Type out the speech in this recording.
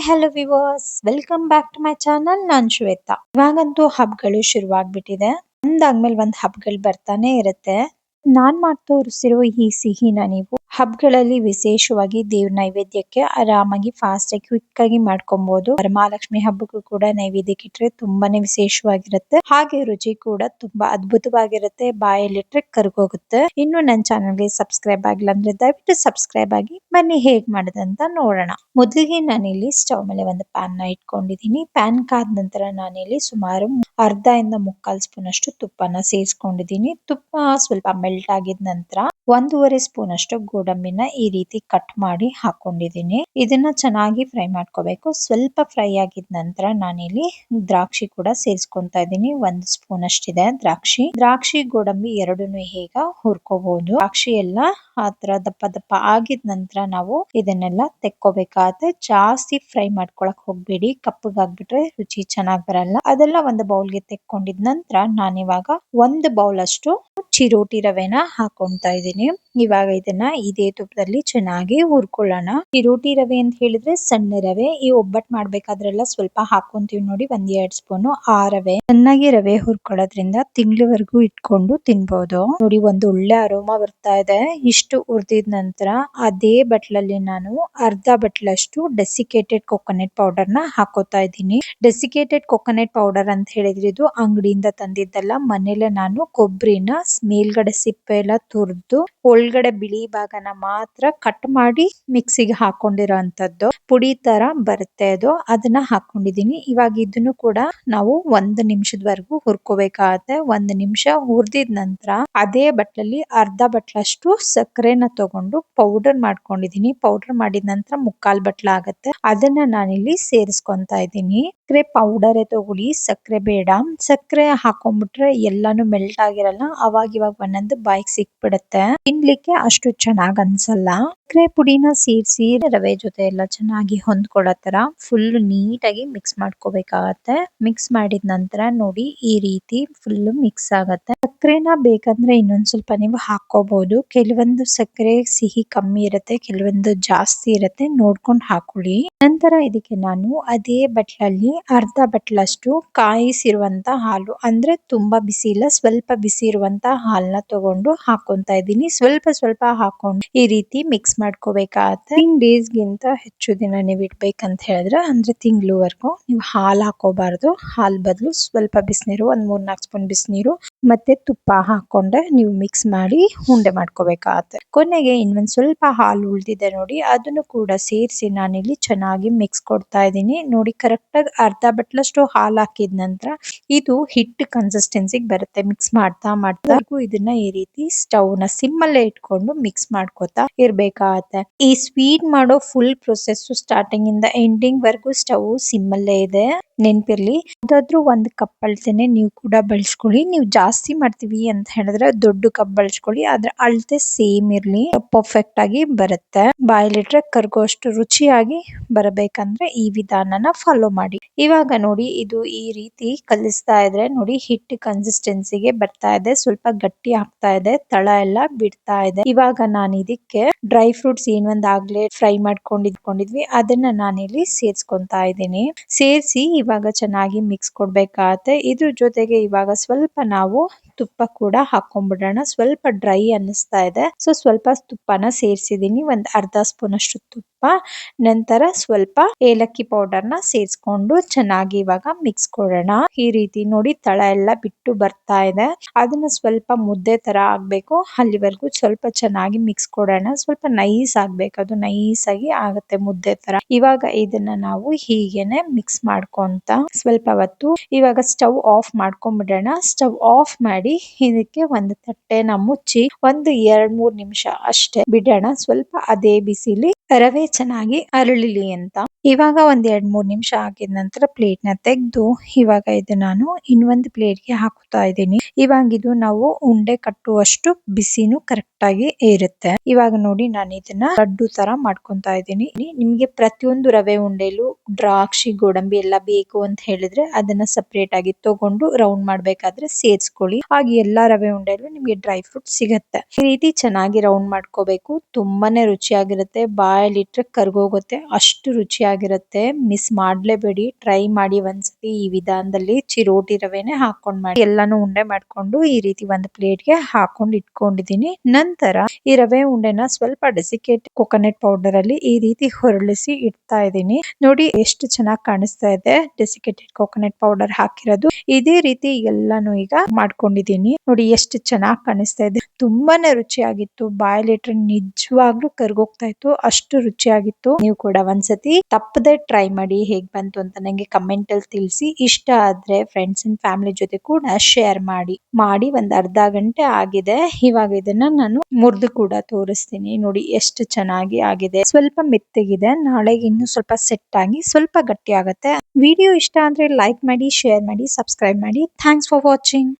Hi hello viewers welcome back to my channel ನಾನ್ ಶ್ವೇತಾ. ಇವಾಗಂತೂ ಹಬ್ಗಳು ಶುರುವಾಗ್ಬಿಟ್ಟಿದೆ. ಒಂದಾದ್ಮೇಲೆ ಒಂದ್ ಹಬ್ಗಳು ಬರ್ತಾನೆ ಇರುತ್ತೆ. ನಾನ್ ಮಾಡ್ ತೋರಿಸಿರೋ ಈ ಸಿಹಿನ ನೀವು ಹಬ್ಗಳಲ್ಲಿ ವಿಶೇಷವಾಗಿ ದೇವ್ರ ನೈವೇದ್ಯಕ್ಕೆ ಆರಾಮಾಗಿ ಫಾಸ್ಟ್ ಆಗಿ ಕ್ವಿಕ್ ಆಗಿ ಮಾಡ್ಕೊಬಹುದು ವರಮಹಾಲಕ್ಷ್ಮಿ ಹಬ್ಬಕ್ಕೂ ಕೂಡ ನೈವೇದ್ಯಕ್ಕೆ ಇಟ್ರೆ ತುಂಬಾನೇ ವಿಶೇಷವಾಗಿರುತ್ತೆ. ಹಾಗೆ ರುಚಿ ಕೂಡ ತುಂಬಾ ಅದ್ಭುತವಾಗಿರುತ್ತೆ. ಬಾಯಲ್ಲಿಟ್ರೆ ಕರ್ಗೋಗುತ್ತೆ. ಇನ್ನು ನನ್ನ ಚಾನೆಲ್ಗೆ ಸಬ್ಸ್ಕ್ರೈಬ್ ಆಗಿಲ್ಲ ಅಂದ್ರೆ ದಯವಿಟ್ಟು ಸಬ್ಸ್ಕ್ರೈಬ್ ಆಗಿ ಬನ್ನಿ. ಹೇಗ್ ಮಾಡೋದಂತ ನೋಡೋಣ. ಮೊದಲಿಗೆ ನಾನಿಲ್ಲಿ ಸ್ಟವ್ ಮೇಲೆ ಒಂದು ಪ್ಯಾನ್ನ ಇಟ್ಕೊಂಡಿದೀನಿ ಪ್ಯಾನ್ ಕಾದ ನಂತರ ನಾನಿಲ್ಲಿ ಸುಮಾರು ಅರ್ಧ ಇಂದ ಮುಕ್ಕಾಲ್ ಸ್ಪೂನ್ ಅಷ್ಟು ತುಪ್ಪನ ಸೇರಿಸ್ಕೊಂಡಿದೀನಿ ತುಪ್ಪ ಸ್ವಲ್ಪ ಮೆಲ್ಟ್ ಆಗಿದ ನಂತರ ಒಂದೂವರೆ ಸ್ಪೂನ್ ಅಷ್ಟು ಗೋಡಂಬಿನ ಈ ರೀತಿ ಕಟ್ ಮಾಡಿ ಹಾಕೊಂಡಿದೀನಿ ಇದನ್ನ ಚೆನ್ನಾಗಿ ಫ್ರೈ ಮಾಡ್ಕೋಬೇಕು. ಸ್ವಲ್ಪ ಫ್ರೈ ಆಗಿದ ನಂತರ ನಾನಿಲ್ಲಿ ದ್ರಾಕ್ಷಿ ಕೂಡ ಸೇರಿಸ್ಕೊಂತಾ ಇದೀನಿ ಒಂದ್ ಸ್ಪೂನ್ ಅಷ್ಟಿದೆ ದ್ರಾಕ್ಷಿ. ದ್ರಾಕ್ಷಿ, ಗೋಡಂಬಿ ಎರಡನ್ನು ಈಗ ಹುರ್ಕೋಬಹುದು ದ್ರಾಕ್ಷಿ ಎಲ್ಲ ಆತರ ದಪ್ಪ ದಪ್ಪ ಆಗಿದ್ ನಂತರ ನಾವು ಇದನ್ನೆಲ್ಲ ತೆಕ್ಕೋಬೇಕಾಗತ್ತೆ ಜಾಸ್ತಿ ಫ್ರೈ ಮಾಡ್ಕೊಳಕ್ ಹೋಗ್ಬೇಡಿ. ಕಪ್ಪಗಾಗ್ಬಿಟ್ರೆ ರುಚಿ ಚೆನ್ನಾಗ್ ಬರಲ್ಲ. ಅದೆಲ್ಲ ಒಂದು ಬೌಲ್ಗೆ ತೆಕ್ಕೊಂಡಿದ್ ನಂತರ ನಾನಿವಾಗ ಒಂದು ಬೌಲ್ ಅಷ್ಟು ಚಿರೋಟಿ ರವೆನ ಹಾಕೊಂತಾ ಇದೀನಿ ಇವಾಗ ಇದನ್ನ ಇದೇ ತುಪ್ಪದಲ್ಲಿ ಚೆನ್ನಾಗಿ ಹುರ್ಕೊಳ್ಳೋಣ. ಚಿರೋಟಿ ರವೆ ಅಂತ ಹೇಳಿದ್ರೆ ಸಣ್ಣ ರವೆ, ಈ ಒಬ್ಬಟ್ ಮಾಡ್ಬೇಕಾದ್ರೆಲ್ಲ ಸ್ವಲ್ಪ ಹಾಕೊಂತೀವಿ ನೋಡಿ ಒಂದ್ ಎರಡ್ ಸ್ಪೂನ್ ಆ ರವೆ. ಚೆನ್ನಾಗಿ ರವೆ ಹುರ್ಕೊಳ್ಳೋದ್ರಿಂದ ತಿಂಗಳವರೆಗೂ ಇಟ್ಕೊಂಡು ತಿನ್ಬಹುದು ನೋಡಿ, ಒಂದು ಒಳ್ಳೆ ಅರೋಮಾ ಬರ್ತಾ ಇದೆ. ಇಷ್ಟು ಹುರ್ದಿದ ನಂತರ ಅದೇ ಬಟ್ಲಲ್ಲಿ ನಾನು ಅರ್ಧ ಬಟ್ಲಷ್ಟು ಡೆಸಿಕೇಟೆಡ್ ಕೊಕೊನೆಟ್ ಪೌಡರ್ನ ಹಾಕೋತಾ ಇದ್ದೀನಿ. ಡೆಸಿಕೇಟೆಡ್ ಕೊಕೊನೆಟ್ ಪೌಡರ್ ಅಂತ ಹೇಳಿದ್ರೆ ಇದು ಅಂಗಡಿಯಿಂದ ತಂದಿದ್ದಲ್ಲ ಮನೇಲೆ ನಾನು ಕೊಬ್ಬರಿನ ಮೇಲ್ಗಡೆ ಸಿಪ್ಪೆ ಎಲ್ಲ ತುರ್ದು, ಒಳಗಡೆ ಬಿಳಿ ಭಾಗನ ಮಾತ್ರ ಕಟ್ ಮಾಡಿ ಮಿಕ್ಸಿಗೆ ಹಾಕೊಂಡಿರೋಂಥದ್ದು. ಪುಡಿ ತರ ಬರುತ್ತೆ ಅದು. ಅದನ್ನ ಹಾಕೊಂಡಿದೀನಿ. ಇವಾಗ ಇದನ್ನು ಕೂಡ ನಾವು ಒಂದು ನಿಮಿಷದವರೆಗೂ ಹುರ್ಕೋಬೇಕಾಗತ್ತೆ. ಒಂದು ನಿಮಿಷ ಹುರ್ದಿದ ನಂತರ ಅದೇ ಬಟ್ಲಲ್ಲಿ ಅರ್ಧ ಬಟ್ಲಷ್ಟು ಸಕ್ಕರೆನ ತಗೊಂಡು ಪೌಡರ್ ಮಾಡ್ಕೊಂಡಿದೀನಿ. ಪೌಡರ್ ಮಾಡಿದ ನಂತರ ಮುಕ್ಕಾಲ್ ಬಟ್ಲ ಆಗತ್ತೆ. ಅದನ್ನ ನಾನಿಲ್ಲಿ ಸೇರಿಸ್ಕೊಂತಾ ಇದ್ದೀನಿ. ಸಕ್ಕರೆ ಪೌಡರೇ ತಗೊಳ್ಳಿ. ಸಕ್ಕರೆ ಬೇಡ. ಸಕ್ಕರೆ ಹಾಕೊಂಡ್ಬಿಟ್ರೆ ಎಲ್ಲಾನು ಮೆಲ್ಟ್ ಆಗಿರಲ್ಲ. ಅವಾಗ ಇವಾಗ ಒಂದೊಂದು ಬೈಕ್ ಸಿಕ್ಬಿಡುತ್ತೆ. ತಿನ್ಲಿಕ್ಕೆ ಅಷ್ಟು ಚೆನ್ನಾಗ್ ಅನ್ಸಲ್ಲ. ಸಕ್ಕರೆ ಪುಡಿನ ಸೇರಿಸಿ ರವೆ ಜೊತೆ ಎಲ್ಲ ಚೆನ್ನಾಗಿ ಹೊಂದ್ಕೊಳ್ಳೋ ತರ ಫುಲ್ ನೀಟಾಗಿ ಮಿಕ್ಸ್ ಮಾಡ್ಕೋಬೇಕಾಗತ್ತೆ. ಮಿಕ್ಸ್ ಮಾಡಿದ ನಂತರ ನೋಡಿ ಈ ರೀತಿ ಫುಲ್ ಮಿಕ್ಸ್ ಆಗತ್ತೆ. ಸಕ್ಕರೆನ ಬೇಕಂದ್ರೆ ಇನ್ನೊಂದ್ ಸ್ವಲ್ಪ ನೀವು ಹಾಕೋಬಹುದು ಕೆಲವೊಂದು ಸಕ್ಕರೆ ಸಿಹಿ ಕಮ್ಮಿ ಇರುತ್ತೆ, ಕೆಲವೊಂದು ಜಾಸ್ತಿ ಇರುತ್ತೆ. ನೋಡ್ಕೊಂಡು ಹಾಕೊಳ್ಳಿ. ನಂತರ ಇದಕ್ಕೆ ನಾನು ಅದೇ ಬಟ್ಲಲ್ಲಿ ಅರ್ಧ ಬಟ್ಲಷ್ಟು ಕಾಯಿಸಿರುವಂತ ಹಾಲು, ಅಂದ್ರೆ ತುಂಬಾ ಬಿಸಿ ಇಲ್ಲ, ಸ್ವಲ್ಪ ಬಿಸಿ ಇರುವಂತ ಹಾಲ್ನ ತಗೊಂಡು ಹಾಕೊಂತ ಇದ್ದೀನಿ. ಸ್ವಲ್ಪ ಸ್ವಲ್ಪ ಹಾಕೊಂಡು ಈ ರೀತಿ ಮಿಕ್ಸ್ ಮಾಡ್ಕೋಬೇಕಾಗತ್ತೆ ಫಿಫ್ಟೀನ್ ಡೇಸ್ ಗಿಂತ ಹೆಚ್ಚು ದಿನ ನೀವು ಇಡ್ಬೇಕಂತ ಹೇಳಿದ್ರೆ ಅಂದ್ರೆ ತಿಂಗಳವರೆಗೂ ನೀವು ಹಾಲ್ ಹಾಕೋಬಾರ್ದು. ಹಾಲ್ ಬದಲು ಸ್ವಲ್ಪ ಬಿಸಿನೀರು, ಒಂದ್ ಮೂರ್ ನಾಲ್ಕು ಸ್ಪೂನ್ ಬಿಸಿನೀರು, ಮತ್ತೆ ತುಪ್ಪ ಹಾಕೊಂಡೆ ನೀವು ಮಿಕ್ಸ್ ಮಾಡಿ ಉಂಡೆ ಮಾಡ್ಕೋಬೇಕಾಗತ್ತೆ. ಕೊನೆಗೆ ಇನ್ನೊಂದ್ ಸ್ವಲ್ಪ ಹಾಲು ಉಳ್ದಿದೆ ನೋಡಿ, ಅದನ್ನು ಕೂಡ ಸೇರಿಸಿ ನಾನಿಲ್ಲಿ ಚೆನ್ನಾಗಿ ಮಿಕ್ಸ್ ಕೊಡ್ತಾ ಇದ್ದೀನಿ. ನೋಡಿ ಕರೆಕ್ಟ್ ಆಗಿ ಅರ್ಧ ಬಟ್ಲಷ್ಟು ಹಾಲ್ ಹಾಕಿದ ನಂತರ ಇದು ಹಿಟ್ ಕನ್ಸಿಸ್ಟೆನ್ಸಿಗೆ ಬರುತ್ತೆ. ಮಿಕ್ಸ್ ಮಾಡ್ತಾ ಮಾಡ್ತಾ ಇದನ್ನ ಈ ರೀತಿ ಸ್ಟವ್ನ ಸಿಮ್ ಅಲ್ಲೇ ಇಟ್ಕೊಂಡು ಮಿಕ್ಸ್ ಮಾಡ್ಕೋತಾ ಇರ್ಬೇಕಾಗತ್ತೆ ಈ ಸ್ವೀಟ್ ಮಾಡೋ ಫುಲ್ ಪ್ರೊಸೆಸ್ ಸ್ಟಾರ್ಟಿಂಗ್ ಇಂದ ಎಂಡಿಂಗ್ ವರೆಗೂ ಸ್ಟವ್ ಸಿಮ್ ಅಲ್ಲೇ ಇದೆ. ನೆನ್ಪಿರ್ಲಿ ಅದಾದ್ರು ಒಂದ್ ಕಪ್ ಅಳ್ತೇನೆ ನೀವು ಕೂಡ ಬಳಸ್ಕೊಳ್ಳಿ. ನೀವು ಜಾಸ್ತಿ ಮಾಡ್ತೀವಿ ಅಂತ ಹೇಳಿದ್ರೆ ದೊಡ್ಡ ಕಪ್ ಬಳಸ್ಕೊಳ್ಳಿ ಆದ್ರೆ ಅಳತೆ ಸೇಮ್ ಇರ್ಲಿ. ಪರ್ಫೆಕ್ಟ್ ಆಗಿ ಬರುತ್ತೆ. ಬಾಯಲ್ಲಿಟ್ರೆ ಕರ್ಗೋಷ್ಟು ರುಚಿಯಾಗಿ ಬರಬೇಕಂದ್ರೆ ಈ ವಿಧಾನನ ಫಾಲೋ ಮಾಡಿ. ಇವಾಗ ನೋಡಿ, ಇದು ಈ ರೀತಿ ಕಲಿಸ್ತಾ ಇದ್ರೆ ನೋಡಿ, ಹಿಟ್ ಕನ್ಸಿಸ್ಟೆನ್ಸಿಗೆ ಬರ್ತಾ ಇದೆ. ಸ್ವಲ್ಪ ಗಟ್ಟಿ ಆಗ್ತಾ ಇದೆ. ತಳ ಎಲ್ಲ ಬಿಡ್ತಾ ಇದೆ. ಇವಾಗ ನಾನು ಇದಕ್ಕೆ ಡ್ರೈ ಫ್ರೂಟ್ಸ್ ಏನ್ ಒಂದ್ ಆಗ್ಲೇ ಫ್ರೈ ಮಾಡ್ಕೊಂಡು ಇಟ್ಕೊಂಡಿದ್ವಿ ಅದನ್ನ ನಾನಿಲ್ಲಿ ಸೇರ್ಸ್ಕೊಂತಾ ಇದ್ದೀನಿ. ಸೇರ್ಸಿ ಇವಾಗ ಚೆನ್ನಾಗಿ ಮಿಕ್ಸ್ ಕೊಡ್ಬೇಕಾಗತ್ತೆ. ಇದ್ರ ಜೊತೆಗೆ ಇವಾಗ ಸ್ವಲ್ಪ ನಾವು ತುಪ್ಪ ಕೂಡ ಹಾಕೊಂಡ್ಬಿಡೋಣ ಸ್ವಲ್ಪ ಡ್ರೈ ಅನ್ನಿಸ್ತಾ ಇದೆ. ಸೊ, ಸ್ವಲ್ಪ ತುಪ್ಪನ ಸೇರ್ಸಿದೀನಿ ಒಂದು ಅರ್ಧ ಸ್ಪೂನ್ ಅಷ್ಟು ತುಪ್ಪ, ನಂತರ ಸ್ವಲ್ಪ ಏಲಕ್ಕಿ ಪೌಡರ್ನ ಸೇರಿಸ್ಕೊಂಡು ಚೆನ್ನಾಗಿ ಇವಾಗ ಮಿಕ್ಸ್ ಕೊಡೋಣ. ಈ ರೀತಿ ನೋಡಿ ತಳ ಎಲ್ಲ ಬಿಟ್ಟು ಬರ್ತಾ ಇದೆ. ಅದನ್ನ ಸ್ವಲ್ಪ ಮುದ್ದೆ ತರ ಆಗ್ಬೇಕು. ಅಲ್ಲಿವರೆಗೂ ಸ್ವಲ್ಪ ಚೆನ್ನಾಗಿ ಮಿಕ್ಸ್ ಕೊಡೋಣ. ಸ್ವಲ್ಪ ನೈಸ್ ಆಗ್ಬೇಕು. ಅದು ನೈಸ್ ಆಗಿ ಆಗುತ್ತೆ ಮುದ್ದೆ ತರ. ಇವಾಗ ಇದನ್ನ ನಾವು ಹೀಗೇನೆ ಮಿಕ್ಸ್ ಮಾಡ್ಕೊಂತ ಸ್ವಲ್ಪ ಹೊತ್ತು ಇವಾಗ ಸ್ಟವ್ ಆಫ್ ಮಾಡ್ಕೊಂಡ್ಬಿಡೋಣ ಸ್ಟವ್ ಆಫ್ ಮಾಡಿ ಇದಕ್ಕೆ ಒಂದು ತಟ್ಟೆನ ಮುಚ್ಚಿ ಒಂದು ಎರಡ್ ಮೂರ್ ನಿಮಿಷ ಅಷ್ಟೇ ಬಿಡೋಣ. ಸ್ವಲ್ಪ ಅದೇ ಬಿಸಿಲಿ ರವೆ ಚೆನ್ನಾಗಿ ಅರಳಿಲಿ ಅಂತ. ಇವಾಗ ಒಂದ್ ಎರಡ್ ಮೂರ್ ನಿಮಿಷ ಆಗಿದ ನಂತರ ಪ್ಲೇಟ್ನ ತೆಗೆದು ಇವಾಗ ಇದು ನಾನು ಇನ್ನೊಂದು ಪ್ಲೇಟ್ಗೆ ಹಾಕುತ್ತಾ ಇದ್ದೀನಿ. ಇವಾಗ ಇದು ನಾವು ಉಂಡೆ ಕಟ್ಟುವಷ್ಟು ಬಿಸಿನೂ ಕರೆಕ್ಟ್ ಆಗಿ ಇರುತ್ತೆ. ಇವಾಗ ನೋಡಿ ನಾನು ಇದನ್ನ ಲಡ್ಡು ತರ ಮಾಡ್ಕೊಂತಾ ಇದ್ದೀನಿ. ನಿಮ್ಗೆ ಪ್ರತಿಯೊಂದು ರವೆ, ಉಂಡೆಲು, ದ್ರಾಕ್ಷಿ, ಗೋಡಂಬಿ ಎಲ್ಲ ಬೇಕು ಅಂತ ಹೇಳಿದ್ರೆ ಅದನ್ನ ಸಪರೇಟ್ ಆಗಿ ತಗೊಂಡು ರೌಂಡ್ ಮಾಡ್ಬೇಕಾದ್ರೆ ಸೇರ್ಸ್ಕೊಳ್ಳಿ. ಹಾಗೆ ಎಲ್ಲಾ ರವೆ, ಉಂಡೆಲು ನಿಮ್ಗೆ ಡ್ರೈ ಫ್ರೂಟ್ ಸಿಗುತ್ತೆ. ಈ ರೀತಿ ಚೆನ್ನಾಗಿ ರೌಂಡ್ ಮಾಡ್ಕೋಬೇಕು. ತುಂಬಾನೇ ರುಚಿಯಾಗಿರುತ್ತೆ. ಬಾಯಲ್ಲಿ ಇಟ್ರೆ ಕರ್ಗೋಗುತ್ತೆ. ಅಷ್ಟು ರುಚಿಯಾಗಿರುತ್ತೆ. ಮಿಸ್ ಮಾಡ್ಲೇಬೇಡಿ. ಟ್ರೈ ಮಾಡಿ ಒಂದ್ಸತಿ ಈ ವಿಧಾನದಲ್ಲಿ ಚಿರೋಟಿ ರವೆನೆ ಹಾಕೊಂಡ್ ಮಾಡಿ. ಎಲ್ಲಾನು ಉಂಡೆ ಮಾಡ್ಕೊಂಡು ಈ ರೀತಿ ಒಂದು ಪ್ಲೇಟ್ಗೆ ಹಾಕೊಂಡ್ ಇಟ್ಕೊಂಡಿದೀನಿ ನಂತರ ಈ ರವೆ ಉಂಡೆನ ಸ್ವಲ್ಪ ಡೆಸಿಕೇಟ್ ಕೊಕೊನಟ್ ಪೌಡರ್ ಅಲ್ಲಿ ಈ ರೀತಿ ಹೊರಳಿಸಿ ಇಡ್ತಾ ಇದ್ದೀನಿ. ನೋಡಿ ಎಷ್ಟು ಚೆನ್ನಾಗಿ ಕಾಣಿಸ್ತಾ ಇದೆ. ಡೆಸಿಕೇಟೆಡ್ ಕೊಕೊನಟ್ ಪೌಡರ್ ಹಾಕಿರೋದು. ಇದೇ ರೀತಿ ಎಲ್ಲಾನು ಈಗ ಮಾಡ್ಕೊಂಡಿದೀನಿ ನೋಡಿ ಎಷ್ಟು ಚೆನ್ನಾಗಿ ಕಾಣಿಸ್ತಾ ಇದೆ. ತುಂಬಾನೇ ರುಚಿಯಾಗಿತ್ತು. ಬಾಯಲ್ಲಿಟ್ರೆ ನಿಜವಾಗ್ಲೂ ಕರ್ಗೋಗ್ತಾ ಇತ್ತು. ಅಷ್ಟು ರುಚಿಯಾಗಿತ್ತು. ನೀವು ಕೂಡ ಒಂದ್ಸತಿ ತಪ್ಪದೆ ಟ್ರೈ ಮಾಡಿ ಹೇಗ್ ಬಂತು ಅಂತ ನಂಗೆ ಕಮೆಂಟ್ ಅಲ್ಲಿ ತಿಳಿಸಿ. ಇಷ್ಟ ಆದ್ರೆ ಫ್ರೆಂಡ್ಸ್ ಅಂಡ್ ಫ್ಯಾಮಿಲಿ ಜೊತೆ ಕೂಡ ಶೇರ್ ಮಾಡಿ. ಮಾಡಿ ಒಂದ್ ಅರ್ಧ ಗಂಟೆ ಆಗಿದೆ. ಇವಾಗ ಇದನ್ನ ನಾನು ಮುರಿದು ಕೂಡ ತೋರಿಸ್ತೀನಿ. ನೋಡಿ ಎಷ್ಟು ಚೆನ್ನಾಗಿ ಆಗಿದೆ. ಸ್ವಲ್ಪ ಮೆತ್ತಗಿದೆ. ನಾಳೆ ಇನ್ನು ಸ್ವಲ್ಪ ಸೆಟ್ ಆಗಿ ಸ್ವಲ್ಪ ಗಟ್ಟಿ ಆಗುತ್ತೆ ವಿಡಿಯೋ ಇಷ್ಟ ಅಂದ್ರೆ ಲೈಕ್ ಮಾಡಿ ಶೇರ್ ಮಾಡಿ ಸಬ್ಸ್ಕ್ರೈಬ್ ಮಾಡಿ. Thanks for watching